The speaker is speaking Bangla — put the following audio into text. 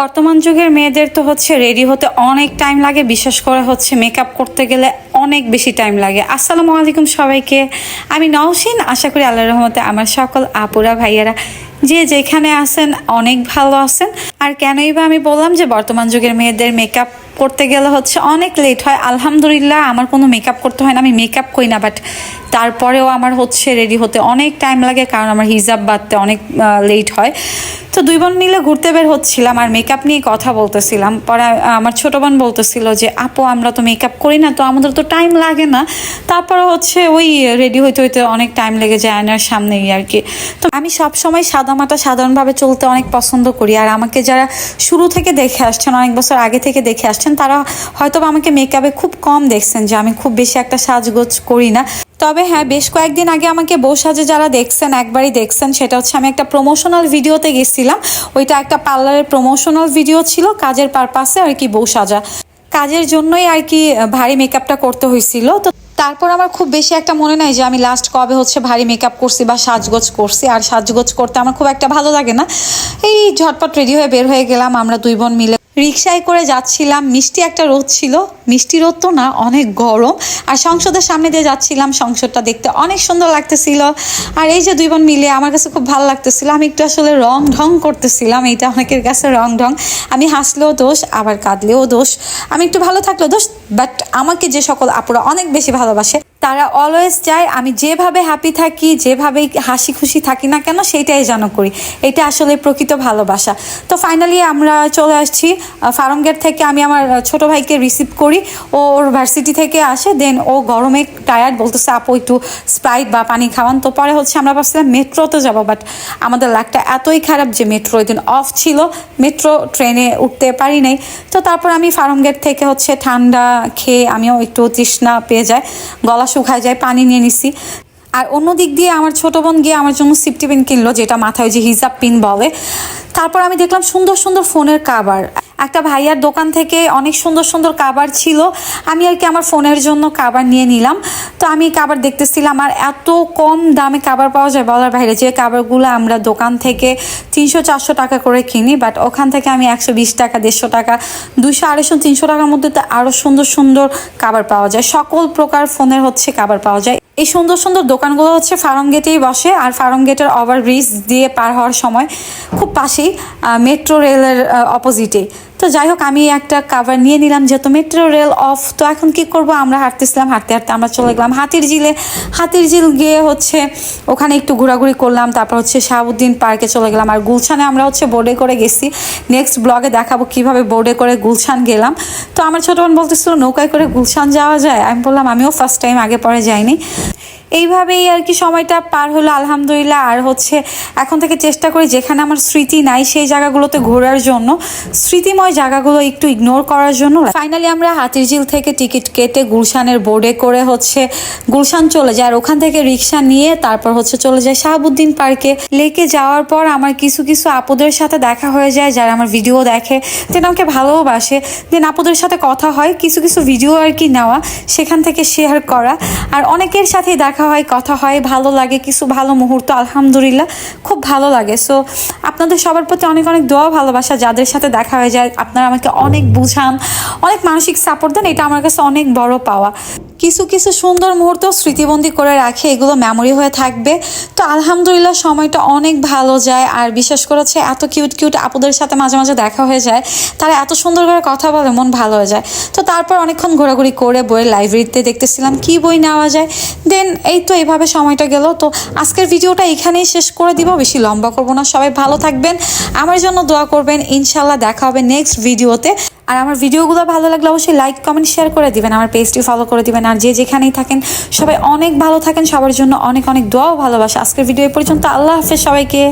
বর্তমান যুগের মেয়েদের তো হচ্ছে রেডি হতে অনেক টাইম লাগে, বিশেষ করে হচ্ছে মেকআপ করতে গেলে অনেক বেশি টাইম লাগে। আসসালামু আলাইকুম সবাইকে। আমি নওশিন, আশা করি আল্লাহ রহমতে আমার সকল আপুরা, ভাইয়ারা যে যেখানে আছেন অনেক ভালো আছেন। আর কেনই বা আমি বললাম যে বর্তমান যুগের মেয়েদের মেকআপ করতে গেলে হচ্ছে অনেক লেট হয়। আলহামদুলিল্লাহ, আমার কোনো মেকআপ করতে হয় না, আমি মেকআপ করি না বাট তারপরেও আমার হচ্ছে রেডি হতে অনেক টাইম লাগে, কারণ আমার হিজাব বাঁধতে অনেক লেট হয়। তো দুই বোন মিলে ঘুরতে বের হচ্ছিলাম আর মেকআপ নিয়ে কথা বলতেছিলাম। পরে আমার ছোটো বোন বলতেছিল যে, আপু, আমরা তো মেকআপ করি না, তো আমাদের তো টাইম লাগে না। তারপরে হচ্ছে ওই রেডি হইতে হইতে অনেক টাইম লেগে যায় আয়নার সামনেই আর কি। তো আমি সব সময় সাদামাটা সাধারণভাবে চলতে অনেক পছন্দ করি। আর আমাকে যারা শুরু থেকে দেখে আসছেন, অনেক বছর আগে থেকে দেখে আসছেন, তারা হয়তো আমাকে মেকআপে খুব কম দেখছেন যে, আমি খুব বেশি একটা সাজগোজ করি না। তবে হ্যাঁ বেশ কয়েকদিন আগে আমাকে বউ সাজে যারা দেখছেন, একবারই দেখছেন, সেটা হচ্ছে আমি একটা প্রমোশনাল ভিডিওতে গেছিলাম। ওইটা একটা পার্লারের প্রমোশনাল ভিডিও ছিল, কাজের পারপাসে আর কি বউ সাজা। কাজের জন্যই আর কি ভারী মেকআপটা করতে হয়েছিল। তো তারপর আমার খুব বেশি একটা মনে নাই যে আমি লাস্ট কবে হচ্ছে ভারী মেকআপ করছি বা সাজগোজ করছি। আর সাজগোজ করতে আমার খুব একটা ভালো লাগে না। এই ঝটপট রেডি হয়ে বের হয়ে গেলাম, আমরা দুই বোন মিলে রিক্সায় করে যাচ্ছিলাম, মিষ্টি একটা রোদ ছিল। মিষ্টি রোদ তো না, অনেক গরম। আর সংসদের সামনে দিয়ে যাচ্ছিলাম, সংসদটা দেখতে অনেক সুন্দর লাগতেছিল। আর এই যে দুই বোন মিলে আমার কাছে খুব ভালো লাগতেছিল। আমি একটু আসলে রং ঢং করতেছিলাম, এইটা অনেকের কাছে রং ঢং আমি হাসলেও দোষ, আবার কাঁদলেও দোষ। আমি একটু ভালো থাকলেও দোষ বাট আমাকে যে সকল আপুরা অনেক বেশি ভালোবাসে তারা অলওয়েজ চায়, আমি যেভাবে হ্যাপি থাকি যেভাবে হাসি খুশি থাকি না কেন, সেইটাই যেন করি। এটা আসলে প্রকৃত ভালোবাসা। তো ফাইনালি আমরা চলে আসছি ফার্মগেট থেকে আমি আমার ছোট ভাইকে রিসিভ করি। ও ওর ভার্সিটি থেকে আসে দেন ও গরমে টায়ার্ড বলতেছে, আপু, একটু স্প্রাইট বা পানি খাওয়ান। তো পরে হচ্ছে আমরা ভাবছিলাম মেট্রোতে যাব বাট আমাদের লাকটা এতই খারাপ যে মেট্রো ওই দিন অফ ছিল। মেট্রো ট্রেনে উঠতে পারি নাই। তো তারপর আমি ফার্মগেট থেকে হচ্ছে ঠান্ডা খেয়ে আমিও একটু তৃষ্ণা পেয়ে যায় গলা শুকায় যায়, পানি নিয়ে নিছি। আর অন্য দিক দিয়ে আমার ছোট বোন গিয়ে আমার জন্য সিফটি পিন কিনলো, যেটা মাথায় যে হিজাব পিন বলে। তারপর আমি দেখলাম সুন্দর সুন্দর ফোনের কাভার একটা ভাইয়ার দোকান থেকে অনেক সুন্দর সুন্দর কাবার ছিল। আমি আর কি আমার ফোনের জন্য কাবার নিয়ে নিলাম। তো আমি কাবার দেখতেছিলাম আর এত কম দামে কাবার পাওয়া যায় বলার বাইরে। যে কাবারগুলো আমরা দোকান থেকে তিনশো, চারশো টাকা করে কিনি বাট ওখান থেকে আমি একশো বিশ টাকা, দেড়শো টাকা দুশো আড়াইশো, তিনশো টাকার মধ্যে তো আরও সুন্দর সুন্দর কাবার পাওয়া যায়। সকল প্রকার ফোনের হচ্ছে কাবার পাওয়া যায়। এই সুন্দর সুন্দর দোকানগুলো হচ্ছে ফার্ম গেটেই বসে আর ফার্ম গেটের ওভার ব্রিজ দিয়ে পার হওয়ার সময় খুব পাশেই মেট্রো রেলের অপোজিটে তো যাই হোক, আমি একটা কাভার নিয়ে নিলাম যেহেতু মেট্রো রেল অফ তো এখন কি করব? আমরা হাঁটতেছিলাম, হাঁটতে হাঁটতে আমরা চলে গেলাম হাতির ঝিলে। হাতির ঝিল গিয়ে হচ্ছে ওখানে একটু ঘোরাঘুরি করলাম, তারপর হচ্ছে শাহাবুদ্দিন পার্কে চলে গেলাম। আর গুলশানে আমরা হচ্ছে বোর্ডে করে গেছি। নেক্সট ব্লগে দেখাবো কীভাবে বোর্ডে করে গুলশান গেলাম। তো আমার ছোটো বোন বলতেছিল, নৌকায় করে গুলশান যাওয়া যায়? আমি বললাম, আমিও ফার্স্ট টাইম আগে পরে যাইনি। এইভাবেই আর কি সময়টা পার হলো, আলহামদুলিল্লাহ। আর হচ্ছে, এখন থেকে চেষ্টা করি যেখানে আমার স্মৃতি নাই সেই জায়গাগুলোতে ঘোরার জন্য। স্মৃতিময় জায়গাগুলো একটু ইগনোর করার জন্য। ফাইনালি আমরা হাতিরঝিল থেকে টিকিট কেটে গুলশানের বোর্ডে করে হচ্ছে, গুলশান চলে যায় আর ওখান থেকে রিক্সা নিয়ে তারপর হচ্ছে চলে যায় শাহাবুদ্দিন পার্কে। লেকে যাওয়ার পর আমার কিছু কিছু আপুদের সাথে দেখা হয়ে যায়, যারা আমার ভিডিও দেখে। দেন আমাকে ভালোবাসে। দেন আপুদের সাথে কথা হয়, কিছু কিছু ভিডিও আর কি নেওয়া, সেখান থেকে শেয়ার করা। আর অনেকের সাথেই দেখা হয়, কথা হয়, ভালো লাগে, কিছু ভালো মুহূর্ত, আলহামদুলিল্লাহ, খুব ভালো লাগে। সো আপনাদের সবার প্রতি অনেক অনেক দোয়া ভালোবাসা, যাদের সাথে দেখা হয়ে যায়, আপনারা আমাকে অনেক বুঝান, অনেক মানসিক সাপোর্ট দেন, এটা আমার কাছে অনেক বড় পাওয়া। কিছু কিছু সুন্দর মুহূর্ত স্মৃতিবন্দি করে রাখে, এগুলো মেমোরি হয়ে থাকবে। তো আলহামদুলিল্লাহ, সময়টা অনেক ভালো যায়, আর বিশেষ করে এত কিউট কিউট আপুদের সাথে মাঝে মাঝে দেখা হয়ে যায়, তারা এত সুন্দর করে কথা বলে, মন ভালো হয়ে যায়। তারপর অনেকক্ষণ ঘোরাঘুরি করে বইয়ের লাইব্রেরিতে দেখতেছিলাম কি বই নেওয়া যায়। দেন এই তো এইভাবে সময়টা গেল। তো আজকের ভিডিওটা এখানেই শেষ করে দিব, বেশি লম্বা করব না। সবাই ভালো থাকবেন, আমার জন্য দোয়া করবেন। ইনশাল্লাহ দেখা হবে নেক্সট ভিডিওতে। আর আমার ভিডিওগুলো ভালো লাগলে অবশ্যই লাইক কমেন্ট শেয়ার করে দিবেন। আমার পেজটি ফলো করে দিবেন। আর যে যেখানেই থাকেন, সবাই অনেক ভালো থাকেন। সবার জন্য অনেক অনেক দোয়াও ভালোবাসা। আজকের ভিডিও এই পর্যন্ত আল্লাহ হাফেজ সবাইকে।